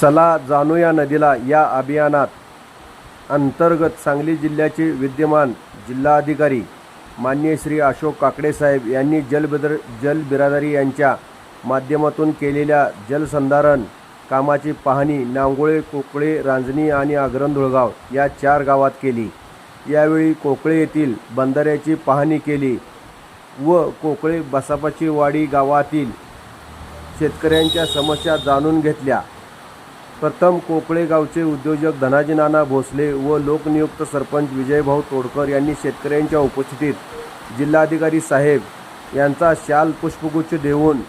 चला जाणूया नदीला या अभियानात. अंतर्गत सांगली जिल्ह्याचे विद्यमान जिल्हाधिकारी मान्य श्री अशोक काकडे साहेब यांनी जलबिदर जलबिरादरी यांच्या माध्यमातून केलेल्या जलसंधारण कामाची पाहणी नांगोळे कोकळे रांजणी आणि आग्रंधुळगाव या चार गावात केली. यावेळी कोकळे येथील बंधाऱ्याची पाहणी केली व कोकळे बसापाची वाडी गावातील शेतकऱ्यांच्या समस्या जाणून घेतल्या. प्रथम कोकळेगावचे उद्योजक धनाजी नाना भोसले व लोकनियुक्त सरपंच विजयभाऊ तोडकर यांनी शेतकऱ्यांच्या उपस्थितीत जिल्हाधिकारी साहेब यांचा शाल पुष्पगुच्छ देऊन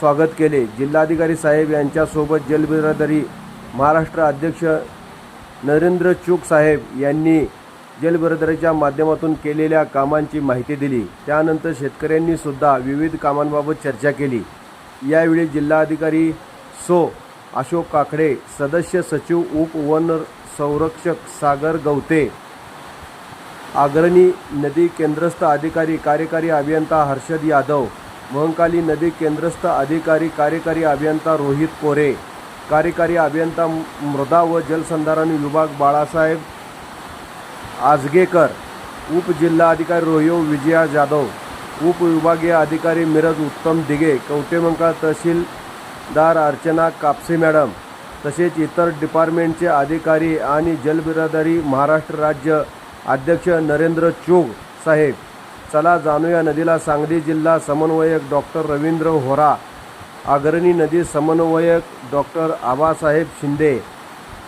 स्वागत केले. जिल्हाधिकारी साहेब यांच्यासोबत जलबिरादरी महाराष्ट्र अध्यक्ष नरेंद्र चूक साहेब यांनी जलबिरादरीच्या माध्यमातून केलेल्या कामांची माहिती दिली. त्यानंतर शेतकऱ्यांनी सुद्धा विविध कामांबाबत चर्चा केली. यावेळी जिल्हाधिकारी सो अशोक काकडे सदस्य सचिव उप वन संरक्षक सागर गवते. अग्रणी नदी केंद्रस्थ अधिकारी कार्यकारी अभियंता हर्षद यादव. महंकाली नदी केंद्रस्थ अधिकारी कार्यकारी अभियंता रोहित कोरे. कार्यकारी अभियंता मृदा व जलसंधारण विभाग बाळासाहेब आजगेकर. उपजिल्हाधिकारी रोहिओ विजया जाधव. उपविभागीय अधिकारी मिरज उत्तम दिगे तहसील दार अर्चना कापसे मॅडम. तसेच इतर डिपार्टमेंटचे अधिकारी आणि जलबिरादारी महाराष्ट्र राज्य अध्यक्ष नरेंद्र चोग साहेब. चला जाणूया नदीला सांगली जिल्हा समन्वयक डॉक्टर रवींद्र होरा अग्रणी नदी समन्वयक डॉक्टर आबासाहेब शिंदे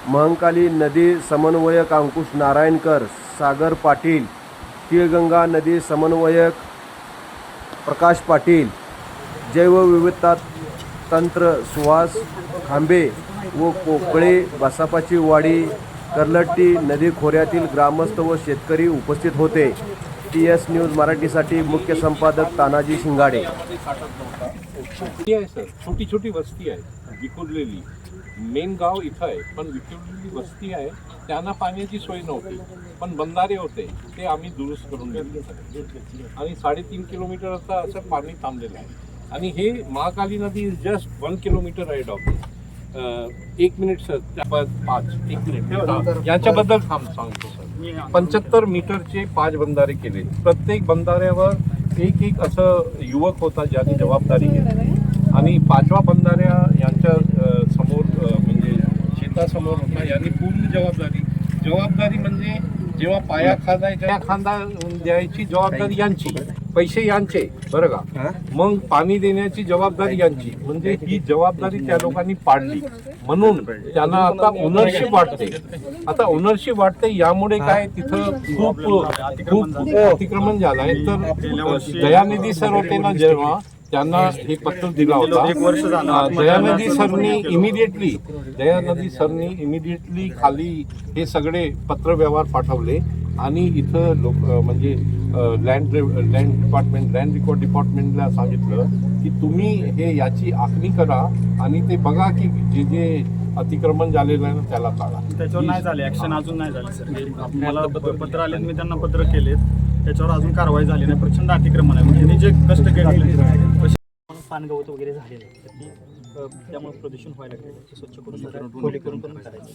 महंकाली नदी समन्वयक अंकुश नारायणकर सागर पाटील तिळगंगा नदी समन्वयक प्रकाश पाटील जैवविविधता तंत्र सुहास खांबे व कोकळे बसापाची वाडी कर्लट्टी नदी खोऱ्यातील ग्रामस्थ व शेतकरी उपस्थित होते. टी एस न्यूज मराठीसाठी मुख्य संपादक तानाजी शिंगाडे. आहे सर. छोटी छोटी वस्ती आहे विखुरलेली. मेन गाव इथं आहे पण विखुरलेली वस्ती आहे. त्यांना पाण्याची सोय नव्हती पण बंधारे होते ते आम्ही दुरुस्त करून घेतले. आणि साडेतीन किलोमीटर असं पाणी थांबलेलं आहे. आणि हे महाकाली नदी इज जस्ट वन किलोमीटर आहे डॉक्टर एक मिनिट सर पाच एक मिनिट याच्याबद्दल थांब सांगतो सर पंच्याहत्तर मीटरचे पाच बंधारे केले. प्रत्येक बंधाऱ्यावर एक एक असं युवक होता ज्यांनी जबाबदारी घेतली. आणि पाचवा बंधाऱ्या यांच्या समोर म्हणजे शेतासमोर होता. यांनी पूर्ण जबाबदारी जबाबदारी म्हणजे जेव्हा पाया खांदायच्या खांदा द्यायची जबाबदारी यांची. पैसे यांचे बरं का? मग पाणी देण्याची जबाबदारी यांची. म्हणजे ही जबाबदारी त्या लोकांनी पाडली. म्हणून त्यांना आता ओनरशिप वाटते. आता ओनरशिप वाटते यामुळे काय तिथं खूप खूप अतिक्रमण झालंय तर दयानिधी सर होते ना जेव्हा त्यांना हे पत्र दिला होता. दयानदी सरनी इमिडिएटली दयानदी सरनी इमिडिएटली खाली हे सगळे पत्र व्यवहार पाठवले. आणि इथं लोक म्हणजे land land department land record डिपार्टमेंटला सांगितलं की तुम्ही हे याची आखणी करा आणि ते बघा की जे जे अतिक्रमण झालेलं आहे ना त्याला काढा त्याच्यावर नाही झाले ऍक्शन अजून नाही झाले सर मला पत्र आले मी त्यांना पत्र केलेत. त्याच्यावर अजून कारवाई झाली नाही प्रचंड अतिक्रमण आहे. म्हणजे त्यांनी जे कष्ट केले पानगवत वगैरे झालेलं त्यामुळे प्रदूषण व्हायला लागले ते स्वच्छ करून जरा खोली करून पण करायचं